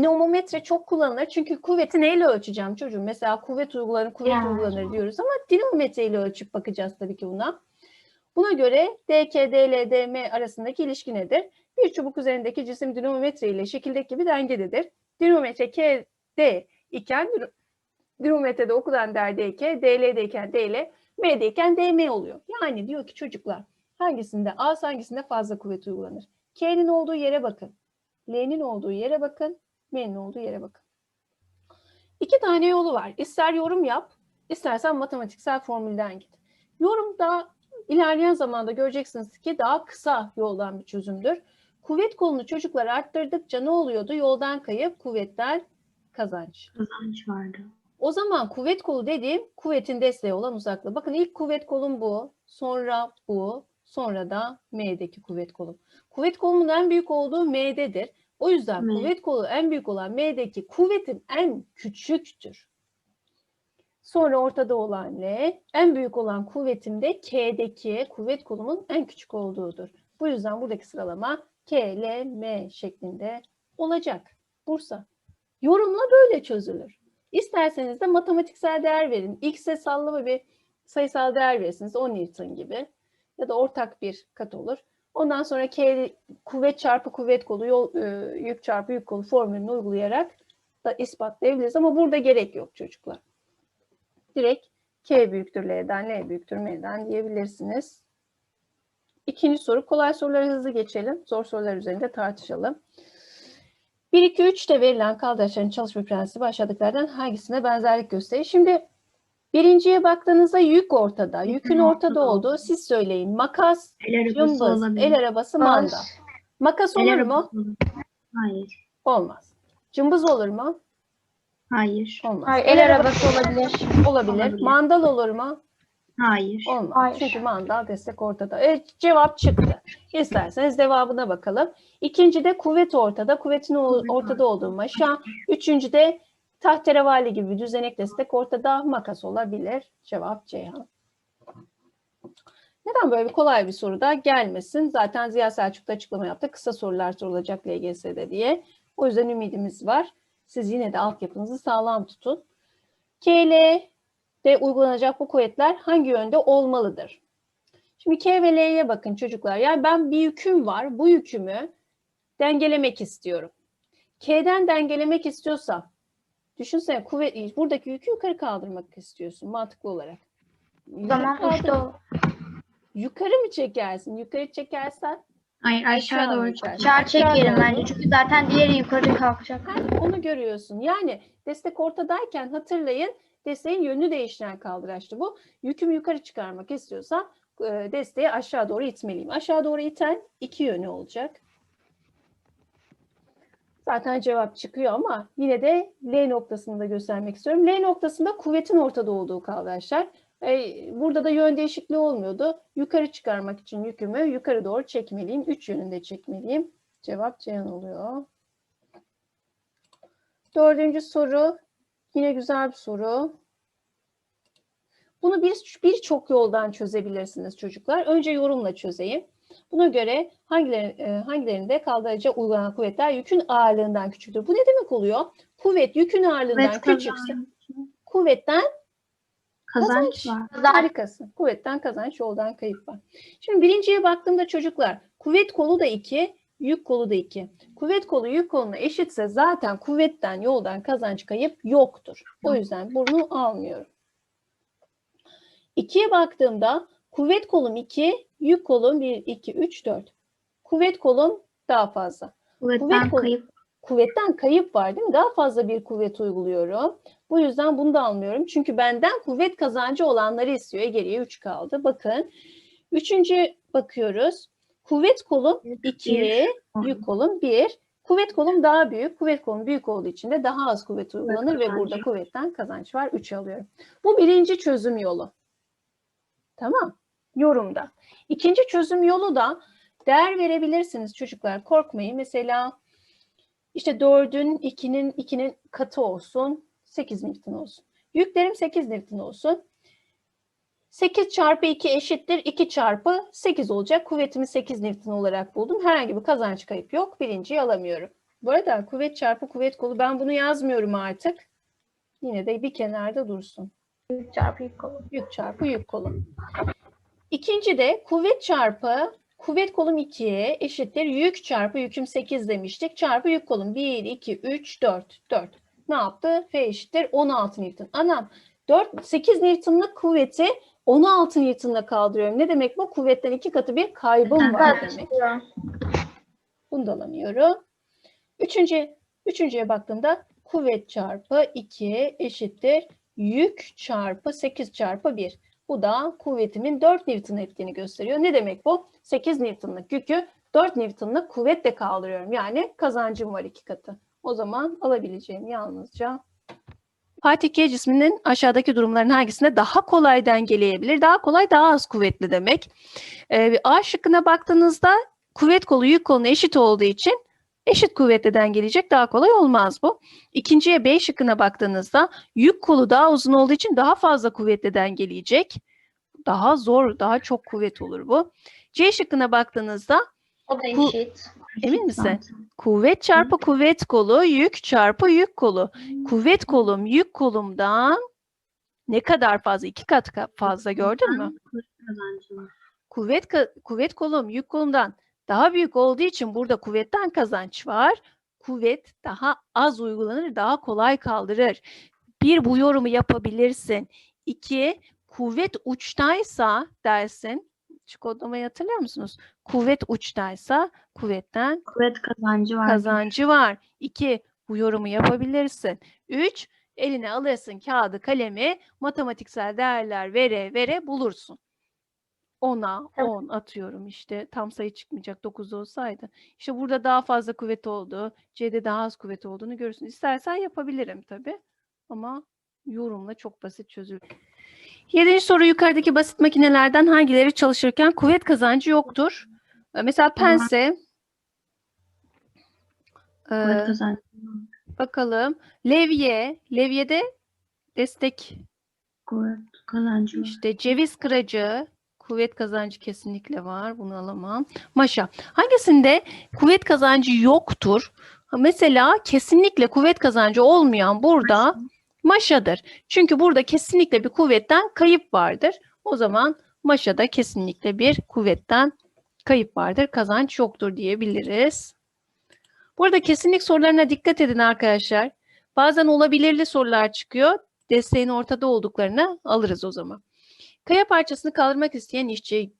dinamometre çok kullanılır. Çünkü kuvveti neyle ölçeceğim çocuğum? Mesela kuvvet uygulanır, kuvvet Yani. uygulanır diyoruz ama dinamometre ile ölçüp bakacağız tabii ki buna. Buna göre DK, DL, DM arasındaki ilişki nedir? Bir çubuk üzerindeki cisim dinamometre ile şekildeki gibi dengededir. Dinamometre KD iken din- dinamometrede okulan değer DK, DL'deyken DL, M'deyken DM oluyor. Yani diyor ki çocuklar hangisinde az hangisinde fazla kuvvet uygulanır? K'nin olduğu yere bakın. L'nin olduğu yere bakın. M'nin olduğu yere bakın. İki tane yolu var. İster yorum yap, istersen matematiksel formülden git. Yorum da ilerleyen zamanda göreceksiniz ki daha kısa yoldan bir çözümdür. Kuvvet kolunu çocuklar arttırdıkça ne oluyordu? Yoldan kayıp, kuvvetten kazanç. Kazanç vardı. O zaman kuvvet kolu dediğim kuvvetin desteği olan uzaklığı. Bakın ilk kuvvet kolum bu, sonra bu, sonra da M'deki kuvvet kolum. Kuvvet kolumun en büyük olduğu M'dedir. O yüzden M. kuvvet kolu en büyük olan M'deki kuvvetim en küçüktür. Sonra ortada olan L, en büyük olan kuvvetim de K'deki kuvvet kolumun en küçük olduğudur. Bu yüzden buradaki sıralama K, L, M şeklinde olacak. Bursa. Yorumla böyle çözülür. İsterseniz de matematiksel değer verin. X'e sallama bir sayısal değer verirsiniz. 10 Newton gibi. Ya da ortak bir kat olur. Ondan sonra K kuvvet çarpı kuvvet kolu, yol, e, yük çarpı yük kolu formülünü uygulayarak da ispatlayabiliriz. Ama burada gerek yok çocuklar. Direkt K büyüktür L'den, L büyüktür M'den diyebilirsiniz. İkinci soru. Kolay soruları hızlı geçelim. Zor sorular üzerinde tartışalım. 1, 2, 3'te verilen kaldıraçların çalışma prensibi aşağıdakilerden hangisine benzerlik gösterir? Şimdi birinciye baktığınızda yük ortada. Yükün ortada olduğu siz söyleyin. Makas, El arabası cımbız, olabilir. el arabası, manda. Makas El olur arabası mu? olabilir. Hayır. Olmaz. Cımbız olur mu? Hayır. Olmaz. Hayır, el arabası olabilir. olabilir. Olabilir. Mandal olur mu? Hayır. Olmaz. Hayır. Çünkü mandal destek ortada. Evet, cevap çıktı. İsterseniz devamına bakalım. İkincide kuvvet ortada. Kuvvetin o- ortada olduğu maşa. Üçüncüde tahterevali gibi düzenek destek ortada. Makas olabilir. Cevap Ceyhan. Neden böyle bir kolay bir soru da gelmesin? Zaten Ziya Selçuk da açıklama yaptı. Kısa sorular sorulacak LGS'de diye. O yüzden ümidimiz var. Siz yine de altyapınızı sağlam tutun. KL de uygulanacak bu kuvvetler hangi yönde olmalıdır? Şimdi K ve L'ye bakın çocuklar. Yani ben bir yüküm var. Bu yükümü dengelemek istiyorum. K'den dengelemek istiyorsam düşünsene kuvvet buradaki yükü yukarı kaldırmak istiyorsun mantıklı olarak. O zaman Yukarı işte o Yukarı mı çekersin? Yukarı çekersen Hayır aşağı Aşağı doğru çıkacak. aşağı çekerim bence. Çünkü zaten diğeri yukarı kalkacak. Onu görüyorsun. Yani destek ortadayken hatırlayın desteğin yönünü değiştiren kaldıraçtı bu. Yükümü yukarı çıkarmak istiyorsam e, desteği aşağı doğru itmeliyim. Aşağı doğru iten iki yönü olacak. Zaten cevap çıkıyor ama yine de L noktasını da göstermek istiyorum. L noktasında kuvvetin ortada olduğu kaldıraçlar. E, burada da yön değişikliği olmuyordu. Yukarı çıkarmak için yükümü yukarı doğru çekmeliyim. Üç yönünde çekmeliyim. Cevap Ceyhan oluyor. Dördüncü soru. Yine güzel bir soru. Bunu bir birçok yoldan çözebilirsiniz çocuklar. Önce yorumla çözeyim. Buna göre hangileri, e, hangilerinde kaldırıcı uygulanan kuvvetler yükün ağırlığından küçüktür? Bu ne demek oluyor? Kuvvet yükün ağırlığından Kuvvet küçükse kazanç. kuvvetten Kazanç var. Harikasın. Kuvvetten kazanç, yoldan kayıp var. Şimdi birinciye baktığımda çocuklar, kuvvet kolu da 2, yük kolu da 2. Kuvvet kolu yük koluna eşitse zaten kuvvetten, yoldan kazanç kayıp yoktur. O yüzden bunu almıyorum. 2'ye baktığımda kuvvet kolum 2, yük kolum 1, 2, 3, 4. Kuvvet kolum daha fazla. Kuvvetten kolu- kayıp. Kuvvetten kayıp var değil mi? Daha fazla bir kuvvet uyguluyorum. Bu yüzden bunu da almıyorum. Çünkü benden kuvvet kazancı olanları istiyor. E, Geriye 3 kaldı. Bakın. Üçüncü bakıyoruz. Kuvvet kolum 2, yük kolum 1. Kuvvet kolum daha büyük. Kuvvet kolum büyük olduğu için de daha az kuvvet uygulanır ve burada kuvvetten kazanç var. 3 alıyorum. Bu birinci çözüm yolu. Tamam. Yorumda. İkinci çözüm yolu da değer verebilirsiniz çocuklar. Korkmayın. Mesela işte 4'ün 2'nin 2'nin katı olsun. 8 Newton olsun. Yüklerim 8 Newton olsun. 8 çarpı 2 eşittir 2 çarpı 8 olacak. Kuvvetimi 8 Newton olarak buldum. Herhangi bir kazanç kayıp yok. Birinciyi alamıyorum. Bu arada kuvvet çarpı kuvvet kolu ben bunu yazmıyorum artık. Yine de bir kenarda dursun. Yük çarpı yük kolu. Yük çarpı yük kolum. İkinci de kuvvet çarpı kuvvet kolum 2'ye eşittir yük çarpı yüküm 8 demiştik. Çarpı yük kolum 1, 2, 3, 4. 4. Ne yaptı? F eşittir 16 Newton. Anam 4, 8 Newton'lık kuvveti 16 Newton'la kaldırıyorum. Ne demek bu? Kuvvetten iki katı bir kaybım var demek. Bunu da alamıyorum. Üçüncü, üçüncüye baktığımda kuvvet çarpı 2 eşittir yük çarpı 8 çarpı 1. Bu da kuvvetimin 4 Newton ettiğini gösteriyor. Ne demek bu? 8 Newton'lık yükü 4 Newton'lık kuvvetle kaldırıyorum. Yani kazancım var iki katı. O zaman alabileceğim yalnızca Fatih K cisminin aşağıdaki durumların hangisinde daha kolay dengeleyebilir? Daha kolay, daha az kuvvetli demek. Ee, A şıkkına baktığınızda kuvvet kolu yük koluna eşit olduğu için eşit kuvvetle dengeleyecek daha kolay olmaz bu. İkinciye B şıkkına baktığınızda yük kolu daha uzun olduğu için daha fazla kuvvetle dengeleyecek. Daha zor, daha çok kuvvet olur bu. C şıkkına baktığınızda O da eşit. Emin misin? Kuvvet çarpı kuvvet kolu, yük çarpı yük kolu. Kuvvet kolum yük kolumdan ne kadar fazla? İki kat ka- fazla gördün mü? Kuvvet kuvvet kolum yük kolumdan daha büyük olduğu için burada kuvvetten kazanç var. Kuvvet daha az uygulanır, daha kolay kaldırır. Bir bu yorumu yapabilirsin. İki kuvvet uçtaysa dersin. Şu kodlamayı hatırlıyor musunuz? Kuvvet uçtaysa kuvvetten Kuvvet kazancı var. kazancı var. İki, bu yorumu yapabilirsin. Üç, eline alırsın kağıdı, kalemi, matematiksel değerler vere vere bulursun. Ona Evet. 10 atıyorum işte tam sayı çıkmayacak 9 olsaydı. İşte burada daha fazla kuvvet olduğu, C'de daha az kuvvet olduğunu görürsün. İstersen yapabilirim tabii ama yorumla çok basit çözülür. Yedinci soru yukarıdaki basit makinelerden hangileri çalışırken kuvvet kazancı yoktur? Ee, Mesela pense Kuvvet kazancı. Bakalım. Levye. Levyede destek Kuvvet kazancı işte ceviz kıracı. Kuvvet kazancı kesinlikle var. Bunu alamam. Maşa. Hangisinde kuvvet kazancı yoktur? Mesela kesinlikle kuvvet kazancı olmayan burada maşadır. Çünkü burada kesinlikle bir kuvvetten kayıp vardır. O zaman maşada kesinlikle bir kuvvetten kayıp vardır. Kazanç yoktur diyebiliriz. Burada kesinlik sorularına dikkat edin arkadaşlar. Bazen olabilirli sorular çıkıyor. Desteğin ortada olduklarını alırız o zaman. Kaya parçasını kaldırmak isteyen işçi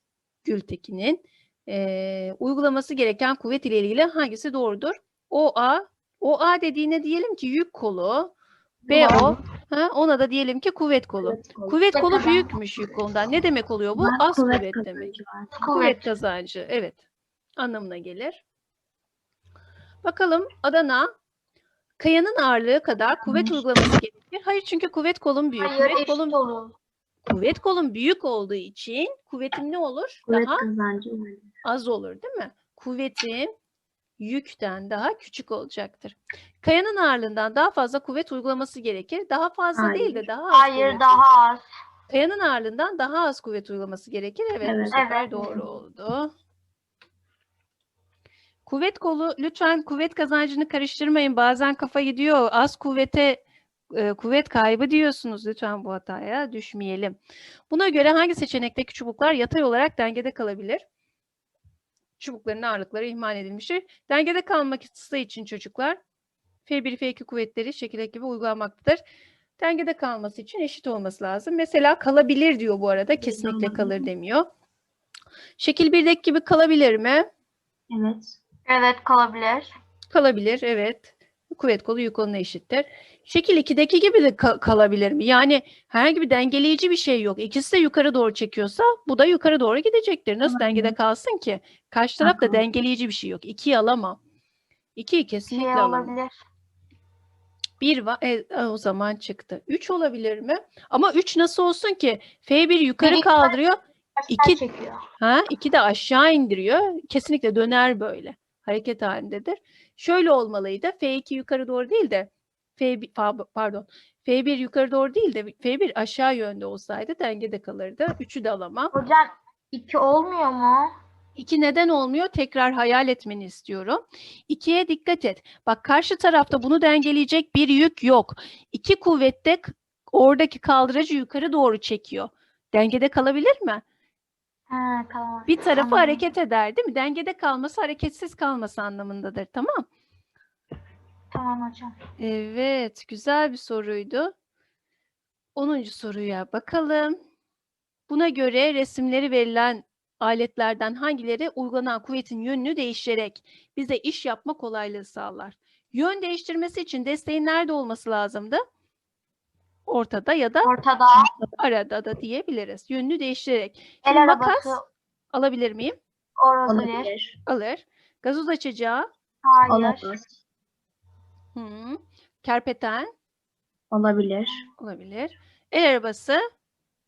Gültekin'in eee, uygulaması gereken kuvvet ile ilgili hangisi doğrudur? OA, OA dediğine diyelim ki yük kolu, BO, ha, ona da diyelim ki kuvvet kolu. Kuvvet kolu. Kuvvet kolu büyükmüş yük kolundan. Ne demek oluyor bu? Az kuvvet kuvvet demek. Kuvvet Kuvvet. kazancı, evet. Anlamına gelir. Bakalım Adana, kayanın ağırlığı kadar kuvvet uygulaması gerekir. Hayır çünkü kuvvet kolum büyük. Hayır kuvvet olur. Kuvvet kolum büyük olduğu için kuvvetim ne olur? Kuvvet Daha kazancı az olur, değil mi? Kuvvetim yükten daha küçük olacaktır. Kayanın ağırlığından daha fazla kuvvet uygulaması gerekir. Daha fazla değil de Hayır. daha az Hayır kuvvet daha az. Kayanın ağırlığından daha az kuvvet uygulaması gerekir. Evet, bu Evet. sefer Evet. doğru oldu. Kuvvet kolu, lütfen kuvvet kazancını karıştırmayın. Bazen kafa gidiyor. Az kuvvete e, kuvvet kaybı diyorsunuz. Lütfen bu hataya düşmeyelim. Buna göre hangi seçenekteki çubuklar yatay olarak dengede kalabilir? Çubukların ağırlıkları ihmal edilmiştir. Dengede kalması için çocuklar F1, F2 kuvvetleri şekil gibi uygulanmaktadır. Dengede kalması için eşit olması lazım. Mesela kalabilir diyor bu arada. Kesinlikle kalır demiyor. Şekil 1'deki gibi kalabilir mi? Evet. Evet kalabilir. Kalabilir, evet. Kuvvet kolu yük koluna eşittir. Şekil 2'deki gibi de ka- kalabilir mi? Yani herhangi bir dengeleyici bir şey yok. İkisi de yukarı doğru çekiyorsa bu da yukarı doğru gidecektir. Nasıl Olabilir. dengede kalsın ki? Karşı tarafta Haklısın. dengeleyici bir şey yok. 2'yi alamam. 2'yi kesinlikle Şey alamam. olabilir. Bir var. e, o zaman çıktı. 3 olabilir mi? Ama 3 nasıl olsun ki? F1 yukarı Biri- kaldırıyor. Aşağı İki- çekiyor. Ha, 2 de aşağı indiriyor. Kesinlikle döner böyle. Hareket halindedir. Şöyle olmalıydı. F2 yukarı doğru değil de F1 pa- pardon. F1 yukarı doğru değil de F1 aşağı yönde olsaydı dengede kalırdı. 3'ü de alamam. Hocam 2 olmuyor mu? İki neden olmuyor? Tekrar hayal etmeni istiyorum. İkiye dikkat et. Bak karşı tarafta bunu dengeleyecek bir yük yok. İki kuvvette oradaki kaldıracı yukarı doğru çekiyor. Dengede kalabilir mi? Ha, tamam. Bir tarafı Anladım. hareket eder değil mi? Dengede kalması hareketsiz kalması anlamındadır. Tamam. Tamam hocam. Evet, güzel bir soruydu. 10. soruya bakalım. Buna göre resimleri verilen aletlerden hangileri uygulanan kuvvetin yönünü değiştirerek bize iş yapma kolaylığı sağlar? Yön değiştirmesi için desteğin nerede olması lazımdı? Ortada ya da Ortada arada da diyebiliriz. Yönünü değiştirerek. el Şimdi makas arabası alabilir miyim? olabilir. Olabilir. Alır. Gazoz açacağı. Hayır. Olamaz. Hı. Kerpeten Olabilir. olabilir. El arabası.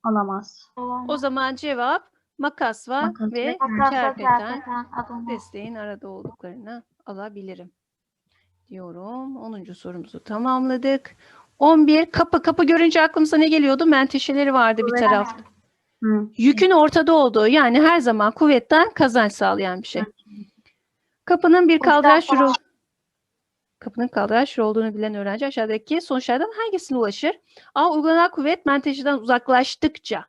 Olamaz. O zaman cevap makas var Makas ve ve Makas kerpeten kerpeten Adana. desteğin arada olduklarını alabilirim. Diyorum. 10. sorumuzu tamamladık. 11 kapı kapı görünce aklımıza ne geliyordu? Menteşeleri vardı bir tarafta. Hı. Yükün ortada olduğu yani her zaman kuvvetten kazanç sağlayan bir şey. Kapının bir kaldıraç yürü Kapının kaldıraç yürü olduğunu bilen öğrenci aşağıdaki sonuçlardan hangisine ulaşır? A. Uygulanan kuvvet menteşeden uzaklaştıkça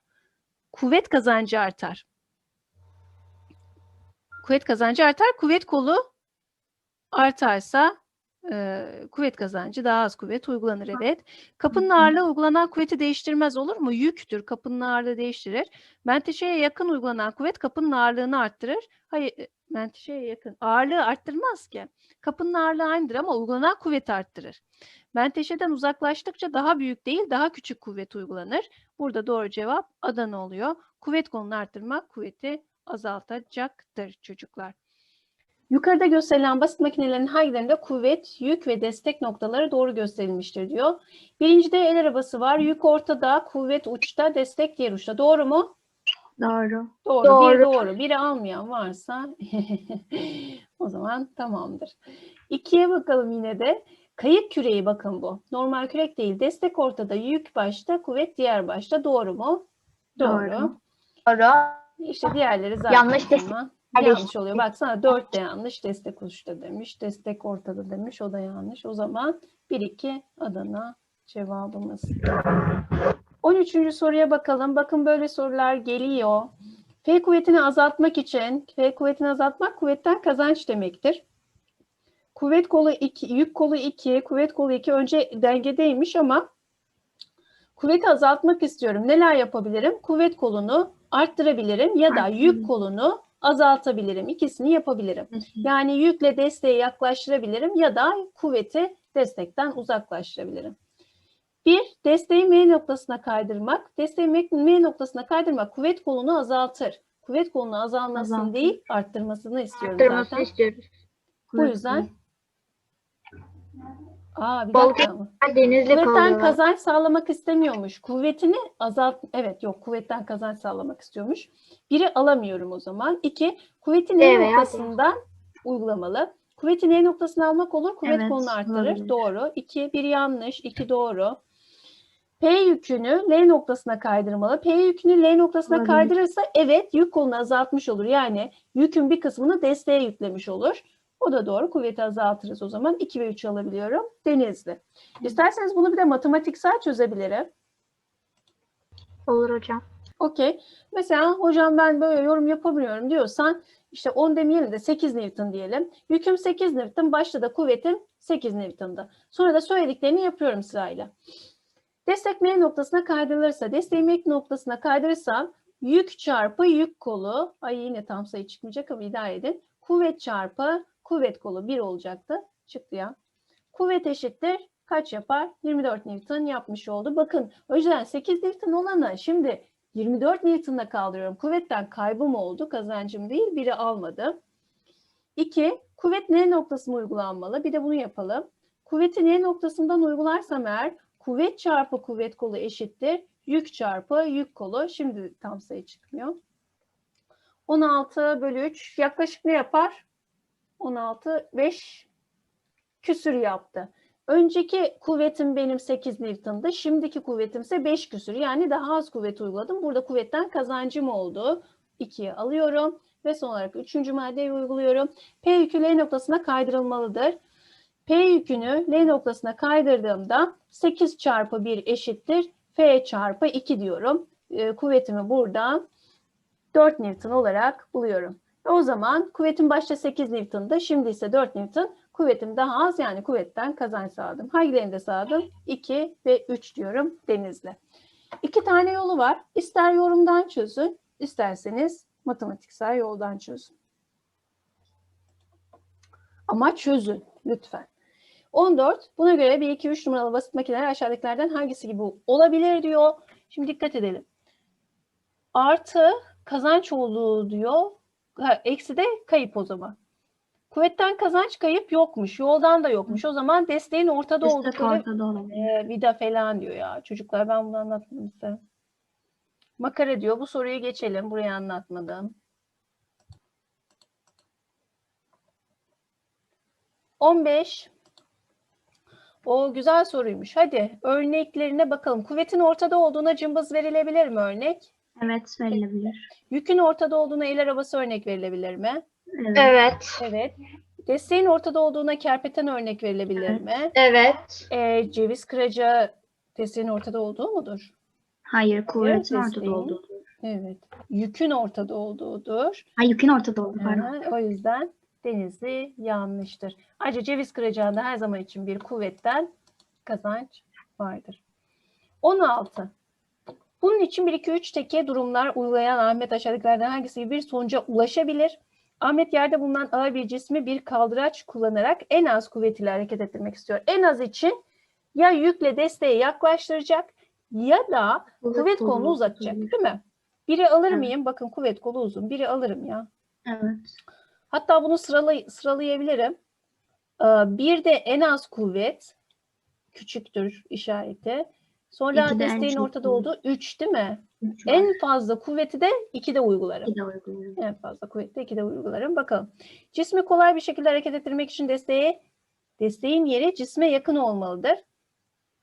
kuvvet kazancı artar. Kuvvet kazancı artar. Kuvvet kolu artarsa e, kuvvet kazancı daha az kuvvet uygulanır evet. Kapının ağırlığı uygulanan kuvveti değiştirmez olur mu? Yüktür. Kapının ağırlığı değiştirir. Menteşeye yakın uygulanan kuvvet kapının ağırlığını arttırır. Hayır, menteşeye yakın. Ağırlığı arttırmaz ki. Kapının ağırlığı aynıdır ama uygulanan kuvvet arttırır. Menteşeden uzaklaştıkça daha büyük değil, daha küçük kuvvet uygulanır. Burada doğru cevap Adana oluyor. Kuvvet kolunu arttırmak kuvveti azaltacaktır çocuklar. Yukarıda gösterilen basit makinelerin hangilerinde kuvvet, yük ve destek noktaları doğru gösterilmiştir diyor. Birincide el arabası var. Yük ortada, kuvvet uçta, destek diğer uçta. Doğru mu? Doğru. Doğru. Bir Doğru. doğru. Biri almayan varsa o zaman tamamdır. İkiye bakalım yine de. Kayık küreği bakın bu. Normal kürek değil. Destek ortada, yük başta, kuvvet diğer başta. Doğru mu? Doğru. Doğru. Doğru. İşte diğerleri zaten Yanlış destek- yanlış oluyor. Baksana 4 de yanlış. Destek uçta demiş. Destek ortada demiş. O da yanlış. O zaman 1-2 Adana cevabımız. 13. soruya bakalım. Bakın böyle sorular geliyor. F kuvvetini azaltmak için, F kuvvetini azaltmak kuvvetten kazanç demektir. Kuvvet kolu 2, yük kolu 2, kuvvet kolu 2 önce dengedeymiş ama kuvveti azaltmak istiyorum. Neler yapabilirim? Kuvvet kolunu arttırabilirim ya da yük kolunu azaltabilirim. İkisini yapabilirim. Yani yükle desteği yaklaştırabilirim ya da kuvveti destekten uzaklaştırabilirim. Bir, desteği M noktasına kaydırmak. Desteği M- noktasına kaydırmak kuvvet kolunu azaltır. Kuvvet kolunu azalmasını Azaltır. değil, arttırmasını istiyorum Arttırmasını zaten. istiyoruz. Bu yüzden Aa, bir dakika. Denizli Kuvvetten kalıyor. kazanç sağlamak istemiyormuş. Kuvvetini azalt... Evet yok kuvvetten kazanç sağlamak istiyormuş. Biri alamıyorum o zaman. İki, kuvveti N Evet. noktasından uygulamalı. Kuvveti N noktasına almak olur. Kuvvet Evet, kolunu arttırır. olabilir. Doğru. İki, bir yanlış. iki doğru. P yükünü L noktasına kaydırmalı. P yükünü L noktasına Olabilir. kaydırırsa evet yük kolunu azaltmış olur. Yani yükün bir kısmını desteğe yüklemiş olur. O da doğru. Kuvveti azaltırız o zaman. 2 ve 3 alabiliyorum. Denizli. İsterseniz bunu bir de matematiksel çözebilirim. Olur hocam. Okey. Mesela hocam ben böyle yorum yapamıyorum diyorsan işte 10 demeyelim de 8 Newton diyelim. Yüküm 8 Newton. Başta da kuvvetim 8 Newton'da. Sonra da söylediklerini yapıyorum sırayla. Destek M noktasına kaydırılırsa, desteği M noktasına kaydırırsam yük çarpı yük kolu, ay yine tam sayı çıkmayacak ama idare edin. Kuvvet çarpı kuvvet kolu 1 olacaktı. Çıktı ya. Kuvvet eşittir. Kaç yapar? 24 Newton yapmış oldu. Bakın o yüzden 8 Newton olanı şimdi 24 Newton'la kaldırıyorum. Kuvvetten kaybım oldu. Kazancım değil. Biri almadı. 2. Kuvvet N noktasına uygulanmalı. Bir de bunu yapalım. Kuvveti N noktasından uygularsam eğer kuvvet çarpı kuvvet kolu eşittir. Yük çarpı yük kolu. Şimdi tam sayı çıkmıyor. 16 bölü 3 yaklaşık ne yapar? 16, 5 küsür yaptı. Önceki kuvvetim benim 8 Newton'dı. Şimdiki kuvvetimse 5 küsür. Yani daha az kuvvet uyguladım. Burada kuvvetten kazancım oldu. 2'ye alıyorum. Ve son olarak üçüncü maddeyi uyguluyorum. P yükü L noktasına kaydırılmalıdır. P yükünü L noktasına kaydırdığımda 8 çarpı 1 eşittir F çarpı 2 diyorum. Ee, kuvvetimi burada 4 Newton olarak buluyorum. O zaman kuvvetim başta 8 Newton'da, şimdi ise 4 Newton. Kuvvetim daha az yani kuvvetten kazanç sağladım. Hangilerinde sağladım? 2 ve 3 diyorum Denizli. İki tane yolu var. İster yorumdan çözün, isterseniz matematiksel yoldan çözün. Ama çözün lütfen. 14. Buna göre 1, 2, 3 numaralı basit makineler aşağıdakilerden hangisi gibi olabilir diyor. Şimdi dikkat edelim. Artı kazanç olduğu diyor. Ha, eksi de kayıp o zaman. Kuvvetten kazanç kayıp yokmuş. Yoldan da yokmuş. O zaman desteğin ortada Destek oldukları ortada vida falan diyor ya. Çocuklar ben bunu anlatmadım size. Makara diyor. Bu soruyu geçelim. Burayı anlatmadım. 15. O güzel soruymuş. Hadi örneklerine bakalım. Kuvvetin ortada olduğuna cımbız verilebilir mi örnek? Evet verilebilir. Yükün ortada olduğuna el arabası örnek verilebilir mi? Evet. Evet. Evet. Desteğin ortada olduğuna kerpeten örnek verilebilir mi? Evet. Ee, ceviz kıracağı desteğin ortada olduğu mudur? Hayır kuvvetin Evet, ortada desteğin. olduğu. Evet. Yükün ortada olduğudur. Ha yükün ortada olduğu pardon. Aha, o yüzden denizli yanlıştır. Ayrıca ceviz kıracağında her zaman için bir kuvvetten kazanç vardır. 16. Bunun için 1, 2, 3 teke durumlar uygulayan Ahmet aşağıdakilerden hangisi bir sonuca ulaşabilir? Ahmet yerde bulunan ağır bir cismi bir kaldıraç kullanarak en az kuvvet ile hareket ettirmek istiyor. En az için ya yükle desteğe yaklaştıracak ya da kuvvet kolunu uzatacak değil mi? Biri alır Evet. mıyım? Bakın kuvvet kolu uzun. Biri alırım ya. Evet. Hatta bunu sıralay sıralayabilirim. Ee, Bir de en az kuvvet küçüktür işareti. Sonra İki de en desteğin çok ortada kuvvet. olduğu 3 değil mi? Üç var. En fazla kuvveti de 2'de uygularım. Uyguluyorum. En fazla kuvveti de 2'de uygularım. Bakalım. Cismi kolay bir şekilde hareket ettirmek için desteğe, desteğin yeri cisme yakın olmalıdır.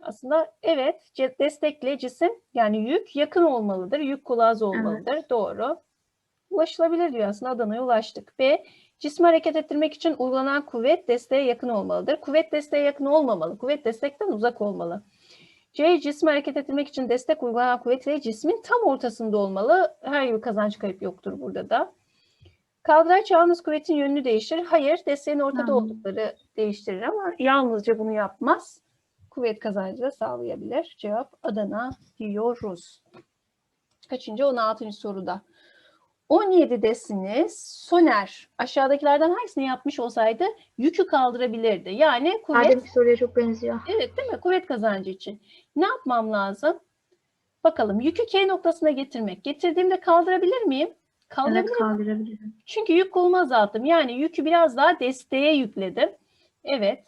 Aslında evet destekle cisim yani yük yakın olmalıdır. Yük kolu az olmalıdır. Doğru. Ulaşılabilir diyor aslında Adana'ya ulaştık. B. Cismi hareket ettirmek için uygulanan kuvvet desteğe yakın olmalıdır. Kuvvet desteğe yakın olmamalı. Kuvvet destekten uzak olmalı. C. Cismi hareket ettirmek için destek uygulanan kuvvet ile cismin tam ortasında olmalı. Her bir kazanç kayıp yoktur burada da. Kaldıraç yalnız kuvvetin yönünü değiştirir. Hayır, desteğin ortada Hmm. oldukları değiştirir ama yalnızca bunu yapmaz. Kuvvet kazancı da sağlayabilir. Cevap Adana diyoruz. Kaçıncı? 16. soruda. 17'desiniz. Soner aşağıdakilerden hangisini yapmış olsaydı yükü kaldırabilirdi. Yani kuvvet Adem'ki soruya çok benziyor. Evet değil mi? Kuvvet kazancı için. Ne yapmam lazım? Bakalım yükü K noktasına getirmek. Getirdiğimde kaldırabilir miyim? Evet Kaldırabilirim. Çünkü yük kolumu azalttım. Yani yükü biraz daha desteğe yükledim. Evet.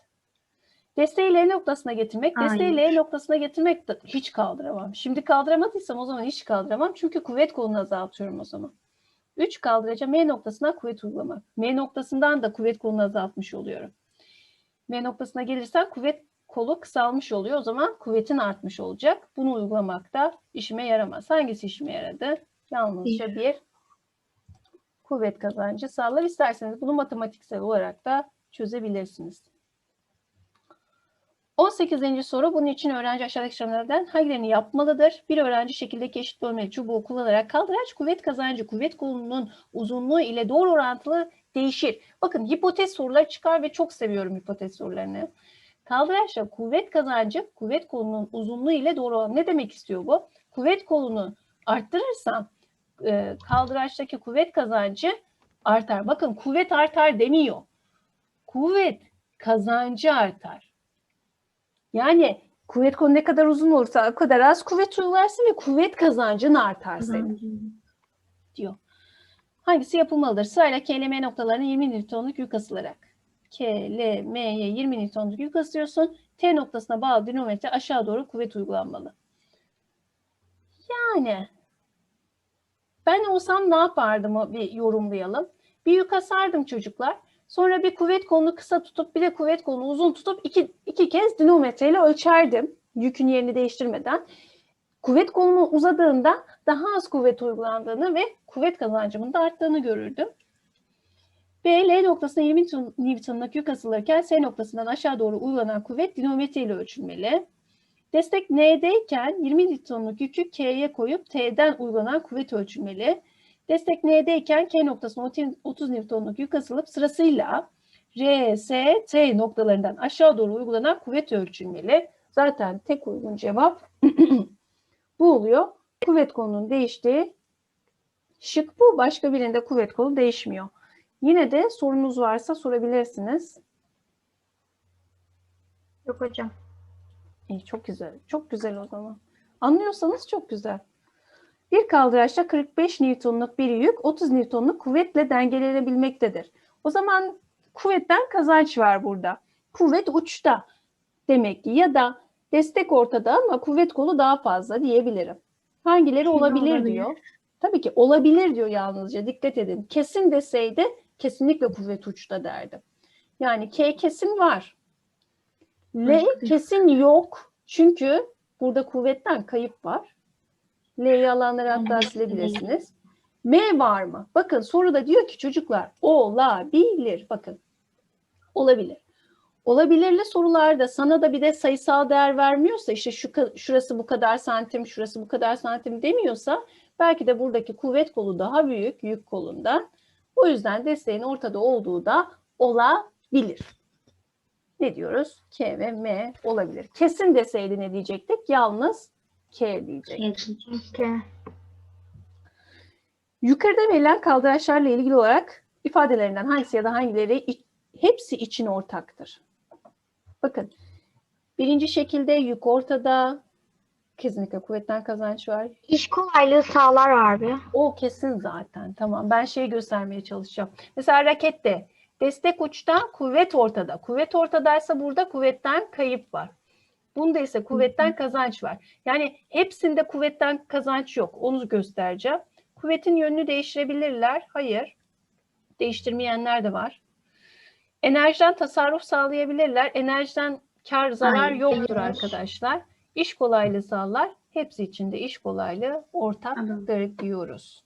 Desteği L noktasına getirmek. Desteği L Hayır. noktasına getirmek de hiç kaldıramam. Şimdi kaldıramadıysam o zaman hiç kaldıramam. Çünkü kuvvet kolunu azaltıyorum o zaman. 3 kaldıracağım. M noktasına kuvvet uygulamak. M noktasından da kuvvet kolunu azaltmış oluyorum. M noktasına gelirsen kuvvet kolu kısalmış oluyor. O zaman kuvvetin artmış olacak. Bunu uygulamak da işime yaramaz. Hangisi işime yaradı? Yalnızca bir kuvvet kazancı sağlar. İsterseniz bunu matematiksel olarak da çözebilirsiniz. 18. soru bunun için öğrenci aşağıdaki işlemlerden hangilerini yapmalıdır? Bir öğrenci şekildeki eşit bölmeli çubuğu kullanarak kaldıraç kuvvet kazancı kuvvet kolunun uzunluğu ile doğru orantılı değişir. Bakın hipotez soruları çıkar ve çok seviyorum hipotez sorularını. Kaldıraçla kuvvet kazancı kuvvet kolunun uzunluğu ile doğru orantılı. Ne demek istiyor bu? Kuvvet kolunu arttırırsam e, kaldıraçtaki kuvvet kazancı artar. Bakın kuvvet artar demiyor. Kuvvet kazancı artar. Yani kuvvet kolu ne kadar uzun olursa o kadar az kuvvet uygularsın ve kuvvet kazancın artar senin diyor. Hangisi yapılmalıdır? Sırayla K M noktalarına 20 Newton'luk yük asılarak. K, L, M'ye 20 Newton'luk yük asıyorsun. T noktasına bağlı dinamometre aşağı doğru kuvvet uygulanmalı. Yani ben olsam ne yapardım bir yorumlayalım. Bir yük asardım çocuklar. Sonra bir kuvvet kolunu kısa tutup bir de kuvvet kolunu uzun tutup iki, iki kez dinamometreyle ölçerdim. Yükün yerini değiştirmeden. Kuvvet kolumu uzadığında daha az kuvvet uygulandığını ve kuvvet kazancımın da arttığını görürdüm. B, L noktasına 20 Newton- Newton'luk yük asılırken S noktasından aşağı doğru uygulanan kuvvet dinamometre ile ölçülmeli. Destek N'deyken 20 Newton'luk yükü K'ye koyup T'den uygulanan kuvvet ölçülmeli. Destek N'deyken K noktasına 30 Newton'luk yük asılıp sırasıyla R, S, T noktalarından aşağı doğru uygulanan kuvvet ölçülmeli. Zaten tek uygun cevap bu oluyor. Kuvvet kolunun değiştiği şık bu. Başka birinde kuvvet kolu değişmiyor. Yine de sorunuz varsa sorabilirsiniz. Yok hocam. İyi, çok güzel. Çok güzel o zaman. Anlıyorsanız çok güzel. Bir kaldıraçta 45 Newton'luk bir yük 30 Newton'luk kuvvetle dengelenebilmektedir. O zaman kuvvetten kazanç var burada. Kuvvet uçta demek ki ya da destek ortada ama kuvvet kolu daha fazla diyebilirim. Hangileri olabilir, olabilir. diyor. Tabii ki olabilir diyor yalnızca dikkat edin. Kesin deseydi kesinlikle kuvvet uçta derdim. Yani K kesin var. L bir- kesin yok. Çünkü burada kuvvetten kayıp var. L'yi alanları hatta silebilirsiniz. M var mı? Bakın soruda diyor ki çocuklar olabilir. Bakın olabilir. Olabilirli sorularda sana da bir de sayısal değer vermiyorsa işte şu şurası bu kadar santim, şurası bu kadar santim demiyorsa belki de buradaki kuvvet kolu daha büyük yük kolundan. O yüzden desteğin ortada olduğu da olabilir. Ne diyoruz? K ve M olabilir. Kesin deseydi ne diyecektik? Yalnız K diyecektik. K. Yukarıda verilen kaldıraçlarla ilgili olarak ifadelerinden hangisi ya da hangileri hepsi için ortaktır. Bakın birinci şekilde yük ortada. Kesinlikle kuvvetten kazanç var. İş kolaylığı sağlar abi. O kesin zaten. Tamam. Ben şey göstermeye çalışacağım. Mesela rakette destek uçta, kuvvet ortada. Kuvvet ortadaysa burada kuvvetten kayıp var. Bunda ise kuvvetten kazanç var. Yani hepsinde kuvvetten kazanç yok. Onu göstereceğim. Kuvvetin yönünü değiştirebilirler. Hayır. Değiştirmeyenler de var. Enerjiden tasarruf sağlayabilirler. Enerjiden kar zarar Hayır, yoktur hayır. arkadaşlar. İş kolaylığı sağlar. Hepsi için de iş kolaylığı ortaktır diyoruz.